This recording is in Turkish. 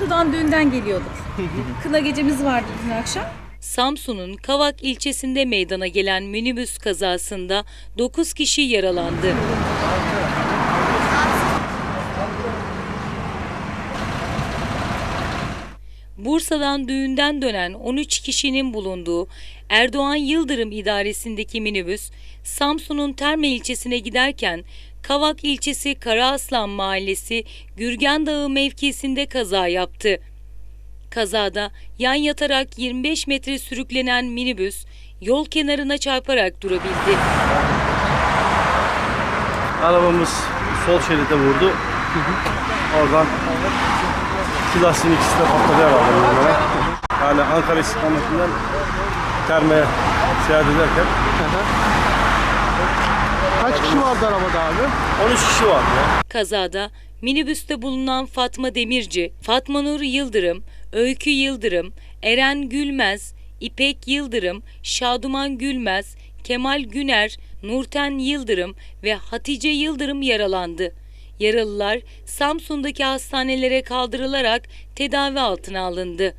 Bursa'dan düğünden geliyorduk. Kına gecemiz vardı dün akşam. Samsun'un Kavak ilçesinde meydana gelen minibüs kazasında 9 kişi yaralandı. Bursa'dan düğünden dönen 13 kişinin bulunduğu Erdoğan Yıldırım idaresindeki minibüs Samsun'un Terme ilçesine giderken Kavak ilçesi Karaaslan mahallesi Gürgen Dağı mevkisinde kaza yaptı. Kazada yan yatarak 25 metre sürüklenen minibüs yol kenarına çarparak durabildi. Arabamız sol şeride vurdu. Oradan iki lastiğin ikisi de patladı herhalde. muhtemelen. Yani Ankara istikametinden Terme'ye seyahat ederken Kaç kişi vardı arabada abi? 13 kişi vardı ya. Kazada minibüste bulunan Fatma Demirci, Fatma Nur Yıldırım, Öykü Yıldırım, Eren Gülmez, İpek Yıldırım, Şaduman Gülmez, Kemal Güner, Nurten Yıldırım ve Hatice Yıldırım yaralandı. Yaralılar Samsun'daki hastanelere kaldırılarak tedavi altına alındı.